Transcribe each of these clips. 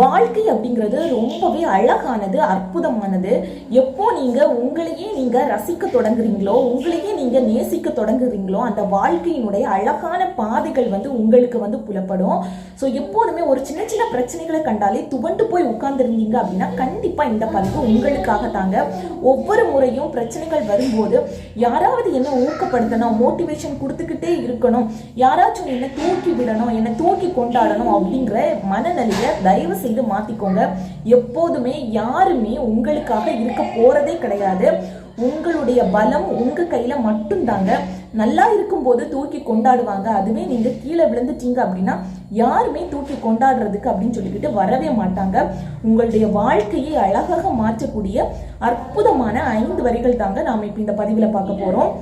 வாழ்க்கை அப்படிங்கிறது ரொம்பவே அழகானது அற்புதமானது. எப்போ நீங்க உங்களையே நீங்க ரசிக்க தொடங்குறீங்களோ உங்களையே நீங்க நேசிக்க தொடங்குறீங்களோ அந்த வாழ்க்கையினுடைய அழகான பாதைகள் வந்து உங்களுக்கு வந்து புலப்படும். ஸோ எப்போதுமே ஒரு சின்ன சின்ன பிரச்சனைகளை கண்டாலே துவண்டு போய் உட்கார்ந்துருந்தீங்க அப்படின்னா கண்டிப்பா இந்த பதிவு உங்களுக்காக தாங்க ஒவ்வொரு முறையும் பிரச்சனைகள் வரும்போது யாராவது என்ன ஊக்கப்படுத்தணும் மோட்டிவேஷன் கொடுத்துக்கிட்டே இருக்கணும் யாராச்சும் என்ன தூக்கி விடணும் என்ன தூக்கி கொண்டாடணும் அப்படிங்கிற மனநிலையை தயவு செய்து மாத்திக்கோங்க. எப்போதுமே யாருமே உங்களுக்காக இருக்க போறதே கிடையாது. உங்களுடைய பலம் உங்க கையில மட்டும்தாங்க. நல்லா இருக்கும்போது தூக்கி கொண்டாடுவாங்க. அதுவே நீங்க கீழே விழுந்துட்டீங்க அப்படின்னா யாருமே தூக்கி கொண்டாடுறதுக்கு அப்படின்னு சொல்லிக்கிட்டு வரவே மாட்டாங்க. உங்களுடைய வாழ்க்கையை அழகாக மாற்றக்கூடிய அற்புதமான ஐந்து வரிகள் தாங்க நாம இப்ப இந்த பதிவுல பார்க்க போறோம்.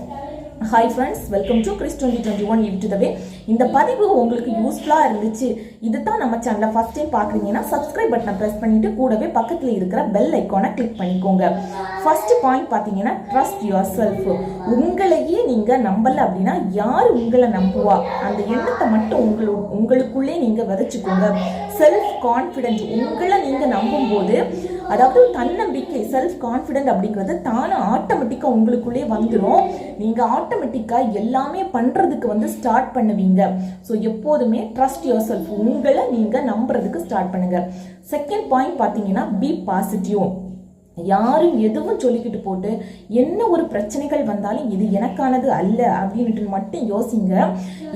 Hi friends welcome to Chris twenty twenty one you இந்த பதிவு உங்களுக்கு யூஸ்ஃபுல்லாக இருந்துச்சு. இது தான் நம்ம சேனலை ஃபஸ்ட் டைம் பார்க்குறீங்கன்னா சப்ஸ்கிரைப் பட்டனை ப்ரெஸ் பண்ணிட்டு கூடவே பக்கத்தில் இருக்கிற பெல் ஐக்கானை கிளிக் பண்ணிக்கோங்க. ஃபர்ஸ்ட் பாயிண்ட் பார்த்தீங்கன்னா ட்ரஸ்ட் யுவர் செல்ஃப் உங்களையே நீங்கள் நம்பலை அப்படின்னா யார் உங்களை நம்புவா? அந்த எண்ணத்தை மட்டும் உங்களு உங்களுக்குள்ளே நீங்கள் விதைச்சிக்கோங்க. செல்ஃப் கான்ஃபிடென்ட் உங்களை நீங்கள் நம்பும்போது அதாவது தன்னம்பிக்கை செல்ஃப் கான்ஃபிடென்ட் அப்படிங்கிறது தானே ஆட்டோமேட்டிக்காக உங்களுக்குள்ளே வந்துடும் நீங்கள் ஆட்டோமேட்டிக்காக எல்லாமே பண்ணுறதுக்கு வந்து ஸ்டார்ட் பண்ணுவீங்க. ஸோ எப்போதுமே ட்ரஸ்ட் யுவர் செல்ஃப் உங்களை நீங்கள் நம்புறதுக்கு ஸ்டார்ட் பண்ணுங்கள் செகண்ட் பாயிண்ட் பார்த்தீங்கன்னா பி பாசிட்டிவ் யாரும் எதுவும் சொல்லிக்கிட்டு போட்டு என்ன ஒரு பிரச்சனைகள் வந்தாலும் இது எனக்கானது அல்ல அப்படின்ட்டு மட்டும் யோசிங்க.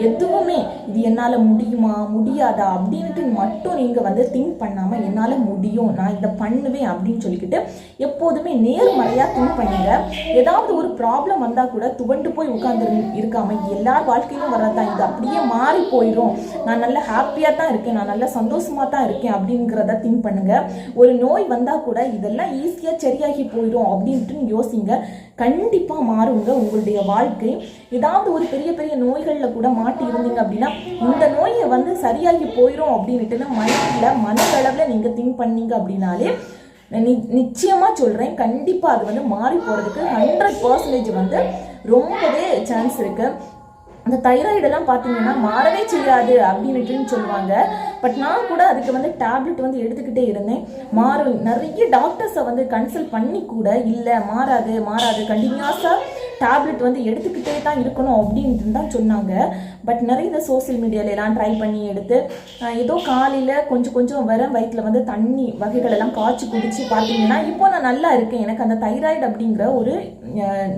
எதுவுமே இது என்னால் முடியுமா முடியாதா அப்படின்ட்டு மட்டும் நீங்கள் வந்து திங்க் பண்ணாமல் என்னால் முடியும் நான் இதை பண்ணுவேன் அப்படின்னு சொல்லிக்கிட்டு எப்போதுமே நேர்மறையாக திங்க் பண்ணுங்க. ஏதாவது ஒரு ப்ராப்ளம் வந்தால் கூட துவண்டு போய் உட்கார்ந்து இருக்காம எல்லார் வாழ்க்கையிலும் வர்றதான் இது. அப்படியே மாறி போயிடும் நான் நல்ல ஹாப்பியாக தான் இருக்கேன் நான் நல்ல சந்தோஷமாக தான் இருக்கேன் அப்படிங்கிறத திங்க் பண்ணுங்க. ஒரு நோய் வந்தால் கூட இதெல்லாம் ஈஸியாக ஈஸியாக சரியாகி போயிடும் அப்படின்ட்டு யோசிங்க. கண்டிப்பாக மாறுங்க உங்களுடைய வாழ்க்கை. ஏதாவது ஒரு பெரிய பெரிய நோய்களில் கூட மாட்டி இருந்தீங்க அப்படின்னா இந்த நோயை வந்து சரியாகி போயிடும் அப்படின்ட்டு மைண்டில் மனதளவில் நீங்கள் திங்க் பண்ணீங்க அப்படின்னாலே நி நிச்சயமாக சொல்கிறேன் கண்டிப்பாக அது வந்து மாறி போகிறதுக்கு ஹண்ட்ரட் பர்சன்டேஜ் வந்து ரொம்பவே சான்ஸ் இருக்குது அந்த தைராய்டெல்லாம் பார்த்தீங்கன்னா மாறவே செய்யாது அப்படின்னுட்டுன்னு சொல்லுவாங்க. பட் நான் கூட அதுக்கு வந்து டேப்லெட் வந்து எடுத்துக்கிட்டே இருந்தேன். மாறும். நிறைய டாக்டர்ஸை வந்து கன்சல்ட் பண்ணி கூட இல்லை மாறாது மாறாது. கண்டினியூஸாக டேப்லெட் வந்து எடுத்துக்கிட்டே தான் இருக்கணும் அப்படின்ட்டு தான் சொன்னாங்க. பட் நிறைய இந்த சோசியல் மீடியாலெலாம் ட்ரை பண்ணி எடுத்து ஏதோ காலையில் கொஞ்சம் கொஞ்சம் வர வயிற்றில் வந்து தண்ணி வகைகள் எல்லாம் காய்ச்சி குடிச்சு பார்த்தீங்கன்னா இப்போ நான் நல்லா இருக்கேன். எனக்கு அந்த தைராய்டு அப்படிங்கிற ஒரு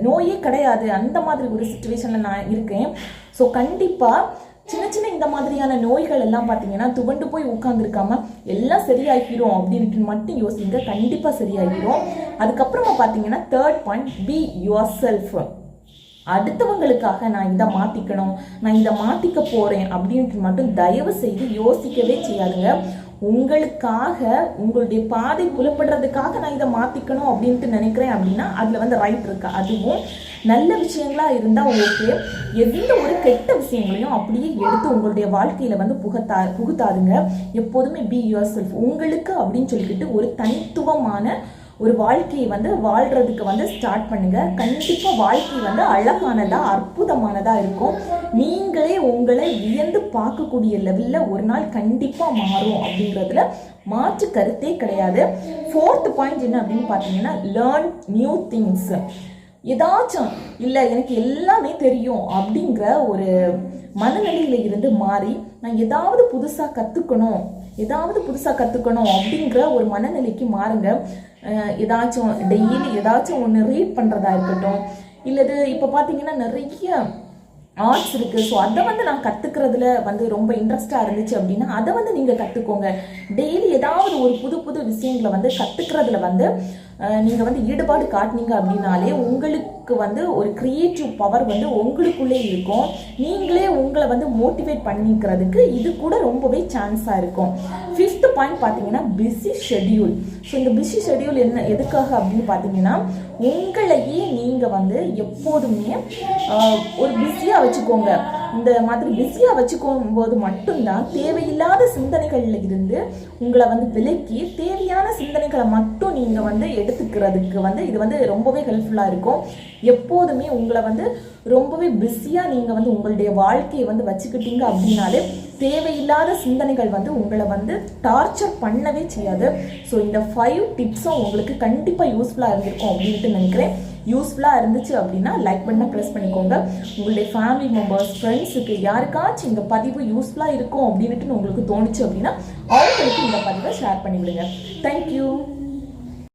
நோயே கிடையாது. அந்த மாதிரி ஒரு சுச்சுவேஷனில் நான் இருக்கேன். ஸோ கண்டிப்பாக சின்ன சின்ன இந்த மாதிரியான நோய்கள் எல்லாம் பார்த்தீங்கன்னா துவண்டு போய் உட்காந்துருக்காம எல்லாம் சரியாகிரும் அப்படின்ட்டு மட்டும் யோசிங்க. கண்டிப்பாக சரியாகிரும். அதுக்கப்புறமா பார்த்தீங்கன்னா third point be your self அடுத்தவங்களுக்காக நான் இதை மாற்றிக்கணும் நான் இதை மாற்றிக்க போகிறேன் அப்படின்ட்டு மட்டும் தயவு செய்து யோசிக்கவே செய்யாதுங்க. உங்களுக்காக உங்களுடைய பாதை புலப்படுறதுக்காக நான் இதை மாற்றிக்கணும் அப்படின்ட்டு நினைக்கிறேன் அப்படின்னா அதில் வந்து ரைட் இருக்கு? அதுவும் நல்ல விஷயங்களா இருந்தால் ஓகே எந்த ஒரு கெட்ட விஷயங்களையும் அப்படியே எடுத்து உங்களுடைய வாழ்க்கையில் வந்து புகத்தா புகுத்தாதுங்க. எப்போதுமே பி யுவர் செல்ஃப் உங்களுக்கு அப்படின்னு சொல்லிக்கிட்டு ஒரு தனித்துவமான ஒரு வாழ்க்கையை வந்து வாழ்கிறதுக்கு வந்து ஸ்டார்ட் பண்ணுங்க. கண்டிப்பாக வாழ்க்கை வந்து அழகானதாக அற்புதமானதாக இருக்கும். நீங்களே உங்களை வியந்து பார்க்கக்கூடிய லெவலில் ஒரு நாள் கண்டிப்பாக மாறும் அப்படிங்கிறதுல மாற்று கருத்தே கிடையாது. ஃபோர்த் பாயிண்ட் என்ன அப்படின்னு பார்த்தீங்கன்னா லேர்ன் நியூ திங்ஸ் ஏதாச்சும் இல்லை எனக்கு எல்லாமே தெரியும் அப்படிங்கிற ஒரு மனநிலையில இருந்து மாறி நான் ஏதாவது புதுசாக கற்றுக்கணும் ஏதாவது புதுசாக கற்றுக்கணும் அப்படிங்கிற ஒரு மனநிலைக்கு மாறுங்க. ஏதாச்சும் டெய்லி ஏதாச்சும் ஒன்று ரீட் பண்ணுறதா இருக்கட்டும் இல்லது இப்போ பார்த்தீங்கன்னா நிறைய ஆர்ட்ஸ் இருக்குது ஸோ அதை வந்து நான் கற்றுக்கிறதுல வந்து ரொம்ப இன்ட்ரெஸ்டாக இருந்துச்சு அப்படின்னா அதை வந்து நீங்கள் கற்றுக்கோங்க டெய்லி ஏதாவது ஒரு புது புது விஷயங்களை வந்து கற்றுக்கிறதுல வந்து நீங்கள் வந்து ஈடுபாடு காட்டினீங்க அப்படின்னாலே உங்களுக்கு வந்து ஒரு க்ரியேட்டிவ் பவர் வந்து உங்களுக்குள்ளே இருக்கும். நீங்களே உங்களை வந்து மோட்டிவேட் பண்ணிக்கிறதுக்கு இது கூட ரொம்பவே சான்ஸாக இருக்கும். ஃபிஃப்த் பாயிண்ட் பார்த்தீங்கன்னா பிஸி ஷெட்யூல் ஸோ இந்த பிஸி ஷெட்யூல் என்ன எதுக்காக அப்படின்னு பார்த்தீங்கன்னா உங்களையே நீங்கள் வந்து எப்போதுமே ஒரு பிஸியாக வச்சுக்கோங்க. இந்த மாதிரி பிஸியாக வச்சுக்கும் போது மட்டும்தான் தேவையில்லாத சிந்தனைகளில் இருந்து உங்களை வந்து விலக்கி தேவையான சிந்தனைகளை மட்டும் நீங்கள் வந்து எடுத்துக்கிறதுக்கு வந்து இது வந்து ரொம்பவே ஹெல்ப்ஃபுல்லாக இருக்கும். எப்போதுமே உங்களை வந்து ரொம்பவே பிஸியாக நீங்கள் வந்து உங்களுடைய வாழ்க்கையை வந்து வச்சுக்கிட்டீங்க அப்படின்னாலே தேவையில்லாத சிந்தனைகள் வந்து உங்களை வந்து டார்ச்சர் பண்ணவே செய்யாது. ஸோ இந்த ஃபைவ் டிப்ஸும் உங்களுக்கு கண்டிப்பாக யூஸ்ஃபுல்லாக இருந்திருக்கும் அப்படின்ட்டு நினைக்கிறேன். யூஸ்ஃபுல்லாக இருந்துச்சு அப்படின்னா லைக் பண்ண ப்ரெஸ் பண்ணிக்கோங்க. உங்களுடைய ஃபேமிலி மெம்பர்ஸ் ஃப்ரெண்ட்ஸுக்கு யாருக்காச்சும் இந்த பதிவு யூஸ்ஃபுல்லாக இருக்கும் அப்படின்ட்டு உங்களுக்கு தோணுச்சு அப்படின்னா அவங்களுக்கு இந்த பதிவை ஷேர் பண்ணிவிடுங்க. தேங்க்யூ